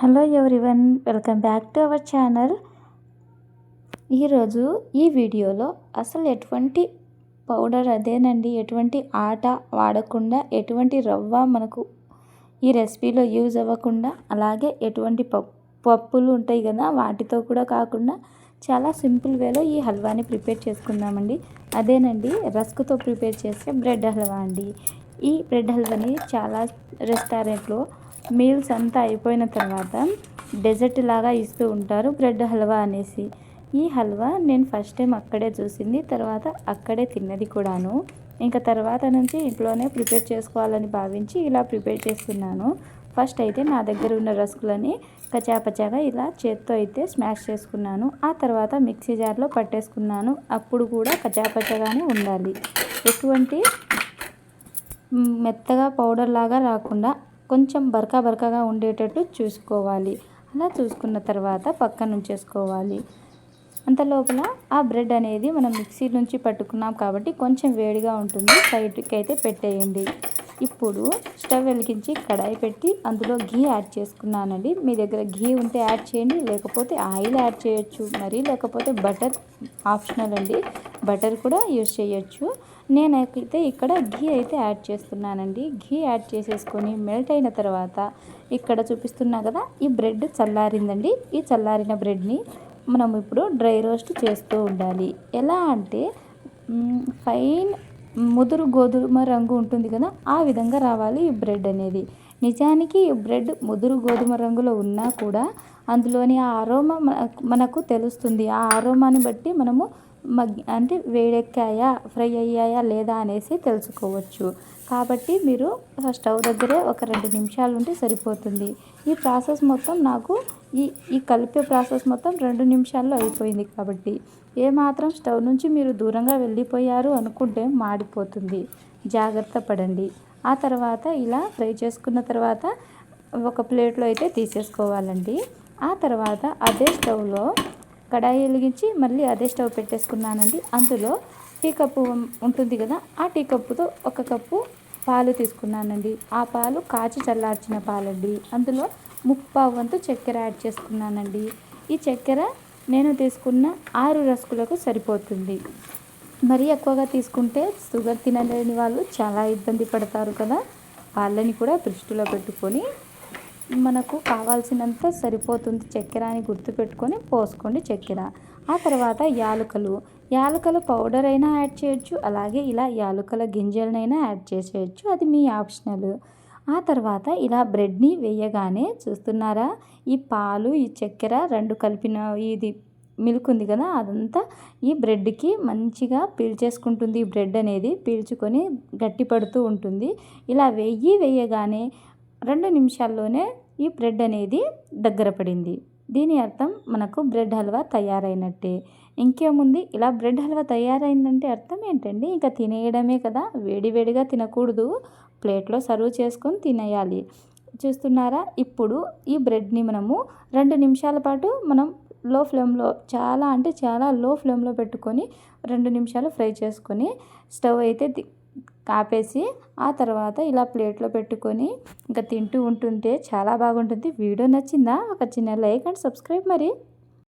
Hello everyone welcome back to our channel. ఈరోజు ఈ వీడియోలో అసలు ఎటువంటి పౌడర్ అదేనండి? ఎటువంటి ఆట వాడకుండా ఎటువంటి రవ్వ మనకు ఈ రెసిపీలో యూజ్ అవ్వకుండా అలాగే ఎటువంటి పప్పులు ఉంటాయి కదా వాటితో కూడా కాకుండా చాలా సింపుల్ వేలో ఈ హల్వాని ప్రిపేర్ చేసుకుందామండి. అదేనండి రస్క్తో ప్రిపేర్ చేసే బ్రెడ్ హల్వా అండి. ఈ బ్రెడ్ హల్వాని చాలా రెస్టారెంట్లో మీల్స్ అంతా అయిపోయిన తర్వాత డెజర్ట్ లాగా ఇస్తూ ఉంటారు బ్రెడ్ హల్వా అనేసి. ఈ హల్వా నేను ఫస్ట్ టైం అక్కడే చూసింది తర్వాత అక్కడే తిన్నది కూడాను. ఇంకా తర్వాత నుంచి ఇంట్లోనే ప్రిపేర్ చేసుకోవాలని భావించి ఇలా ప్రిపేర్ చేస్తున్నాను. ఫస్ట్ అయితే నా దగ్గర ఉన్న రస్కులని కచాపచాగా ఇలా చేత్తో అయితే స్మాష్ చేసుకున్నాను. ఆ తర్వాత మిక్సీ జార్లో పట్టేసుకున్నాను. అప్పుడు కూడా కచాపచాగానే ఉండాలి. ఎటువంటి మెత్తగా పౌడర్ లాగా రాకుండా కొంచెం బరకా బరకగా ఉండేటట్టు చూసుకోవాలి. అలా చూసుకున్న తర్వాత పక్కన ఉంచేసుకోవాలి. అంత లోపల ఆ బ్రెడ్ అనేది మనం మిక్సీ నుంచి పట్టుకున్నాం కాబట్టి కొంచెం వేడిగా ఉంటుంది. సైడ్కి అయితే పెట్టేయండి. ఇప్పుడు స్టవ్ వెలిగించి కడాయి పెట్టి అందులో ఘీ యాడ్ చేసుకున్నానండి. మీ దగ్గర ఘీ ఉంటే యాడ్ చేయండి లేకపోతే ఆయిల్ యాడ్ చేయొచ్చు. మరి లేకపోతే బటర్ ఆప్షనల్ అండి. బటర్ కూడా యూస్ చేయొచ్చు. నేనైతే ఇక్కడ ఘీ అయితే యాడ్ చేస్తున్నానండి. ఘీ యాడ్ చేసేసుకొని మెల్ట్ అయిన తర్వాత ఇక్కడ చూపిస్తున్నా కదా ఈ బ్రెడ్ చల్లారిందండి. ఈ చల్లారిన బ్రెడ్ని మనం ఇప్పుడు డ్రై రోస్ట్ చేస్తూ ఉండాలి. ఎలా అంటే ఫైన్ ముదురు గోధుమ రంగు ఉంటుంది కదా ఆ విధంగా రావాలి ఈ బ్రెడ్ అనేది. నిజానికి ఈ బ్రెడ్ ముదురు గోధుమ రంగులో ఉన్నా కూడా అందులోని ఆ అరోమా మనకు తెలుస్తుంది. ఆ అరోమాని బట్టి మనము మగ్ అంటే వేడెక్కాయా ఫ్రై అయ్యాయా లేదా అనేసి తెలుసుకోవచ్చు. కాబట్టి మీరు స్టవ్ దగ్గరే ఒక రెండు నిమిషాలు ఉంటే సరిపోతుంది. ఈ ప్రాసెస్ మొత్తం నాకు ఈ ఈ కలిపే ప్రాసెస్ మొత్తం రెండు నిమిషాల్లో అయిపోయింది కాబట్టి. ఏమాత్రం స్టవ్ నుంచి మీరు దూరంగా వెళ్ళిపోయారు అనుకుంటే మాడిపోతుంది. జాగ్రత్త పడండి. ఆ తర్వాత ఇలా ఫ్రై చేసుకున్న తర్వాత ఒక ప్లేట్లో అయితే తీసేసుకోవాలండి. ఆ తర్వాత అదే స్టవ్లో కడాయి వెలిగించి మళ్ళీ అదే స్టవ్ పెట్టేసుకున్నానండి. అందులో టీ కప్పు ఉంటుంది కదా ఆ టీ కప్పుతో ఒక కప్పు పాలు తీసుకున్నానండి. ఆ పాలు కాచి చల్లార్చిన పాలండి. అందులో ముప్పావు వంతు చక్కెర యాడ్ చేసుకున్నానండి. ఈ చక్కెర నేను తీసుకున్న ఆరు రస్కులకు సరిపోతుంది. మరీ ఎక్కువగా తీసుకుంటే షుగర్ తినలేని వాళ్ళు చాలా ఇబ్బంది పడతారు కదా వాళ్ళని కూడా దృష్టిలో పెట్టుకొని మనకు కావాల్సినంత సరిపోతుంది చక్కెర అని గుర్తుపెట్టుకొని పోసుకోండి చక్కెర. ఆ తర్వాత యాలకులు. యాలకుల పౌడర్ అయినా యాడ్ చేయొచ్చు అలాగే ఇలా యాలకుల గింజలనైనా యాడ్ చేసేయచ్చు. అది మీ ఆప్షనల్. ఆ తర్వాత ఇలా బ్రెడ్ని వేయగానే చూస్తున్నారా? ఈ పాలు ఈ చక్కెర రెండు కలిపిన ఇది మిల్క్ ఉంది కదా అదంతా ఈ బ్రెడ్కి మంచిగా పీల్చేసుకుంటుంది ఈ బ్రెడ్ అనేది పీల్చుకొని గట్టి పడుతూ ఉంటుంది. ఇలా వెయ్యి వేయగానే రెండు నిమిషాల్లోనే ఈ బ్రెడ్ అనేది దగ్గర పడింది. దీని అర్థం మనకు బ్రెడ్ హల్వా తయారైనట్టే. ఇంకేముంది ఇలా బ్రెడ్ హల్వా తయారైందంటే అర్థం ఏంటండి? ఇంకా తినేయడమే కదా. వేడివేడిగా తినకూడదు. ప్లేట్లో సర్వ్ చేసుకొని తినేయాలి. చూస్తున్నారా? ఇప్పుడు ఈ బ్రెడ్ని మనము రెండు నిమిషాల పాటు మనం లో ఫ్లేమ్లో చాలా అంటే చాలా లో ఫ్లేమ్లో పెట్టుకొని రెండు నిమిషాలు ఫ్రై చేసుకొని స్టవ్ అయితే కాపేసి ఆ తర్వాత ఇలా ప్లేట్లో పెట్టుకొని ఇంకా తింటూ ఉంటుంటే చాలా బాగుంటుంది. వీడియో నచ్చిందా? ఒక చిన్న లైక్ అండ్ సబ్స్క్రైబ్ మరి.